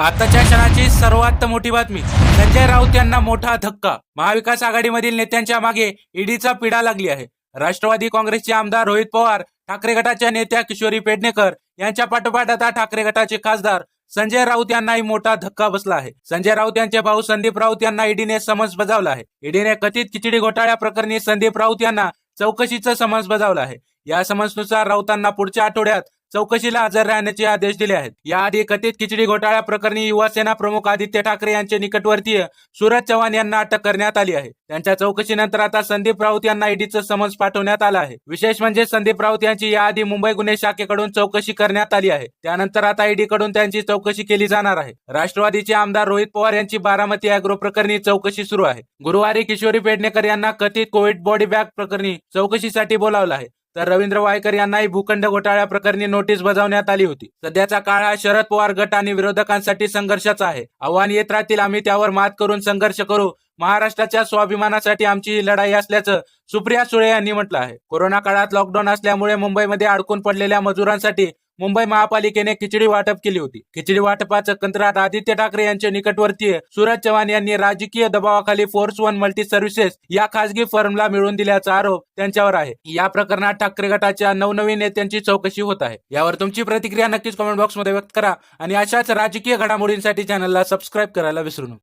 आताच्या क्षणाची सर्वात मोठी बातमी. संजय राऊत यांना मोठा धक्का. महाविकास आघाडीमधील नेत्यांच्या मागे ईडीचा पिढा लागली आहे. राष्ट्रवादी काँग्रेसचे आमदार रोहित पवार ठाकरे गटाच्या नेत्या किशोरी पेडणेकर यांच्या पाठोपाठ आता ठाकरे गटाचे खासदार संजय राऊत यांनाही मोठा धक्का बसला आहे. संजय राऊत यांचे भाऊ संदीप राऊत यांना ईडीने समन्स बजावला आहे. ईडीने कथित खिचडी घोटाळ्या प्रकरणी संदीप राऊत यांना चौकशीचं समन्स बजावलं आहे. या समन्सनुसार राऊतांना पुढच्या आठवड्यात चौकशीला हजर राहण्याचे आदेश दिले आहेत. याआधी कथित खिचडी घोटाळ्या प्रकरणी युवा सेना प्रमुख आदित्य ठाकरे यांचे निकटवर्तीय सुरज चव्हाण यांना अटक करण्यात आली आहे. त्यांच्या चौकशीनंतर आता संदीप राऊत यांना ईडीचं समन्स पाठवण्यात आलं आहे. विशेष म्हणजे संदीप राऊत यांची याआधी मुंबई गुन्हे शाखेकडून चौकशी करण्यात आली आहे. त्यानंतर आता ईडी कडून त्यांची चौकशी केली जाणार आहे. राष्ट्रवादीचे आमदार रोहित पवार यांची बारामती अॅग्रो प्रकरणी चौकशी सुरू आहे. गुरुवारी किशोरी पेडणेकर यांना कथित कोविड बॉडी बॅग प्रकरणी चौकशीसाठी बोलावलं आहे. तर रवींद्र वायकर यांनाही भूखंड घोटाळ्या प्रकरणी नोटीस बजावण्यात आली होती. सध्याचा काळ हा शरद पवार गट आणि विरोधकांसाठी संघर्षाचा आहे. आव्हान येत राहतील आम्ही त्यावर मात करून संघर्ष करू. महाराष्ट्राच्या स्वाभिमानासाठी आमची ही लढाई असल्याचं सुप्रिया सुळे यांनी म्हटलं आहे. कोरोना काळात लॉकडाऊन असल्यामुळे मुंबईमध्ये अडकून पडलेल्या मजुरांसाठी मुंबई महापालिकेने खिचडी वाटप केली होती. खिचडी वाटपाचं कंत्राट आदित्य ठाकरे यांचे निकटवर्तीय सुरज चव्हाण यांनी राजकीय दबावाखाली फोर्स वन मल्टी सर्व्हिसेस या खासगी फर्मला मिळवून दिल्याचा आरोप त्यांच्यावर आहे. या प्रकरणात ठाकरे गटाच्या नवनवीन नेत्यांची चौकशी होत आहे. यावर तुमची प्रतिक्रिया नक्कीच कमेंट बॉक्समध्ये व्यक्त करा आणि अशाच राजकीय घडामोडींसाठी चॅनलला सबस्क्राईब करायला विसरू नका.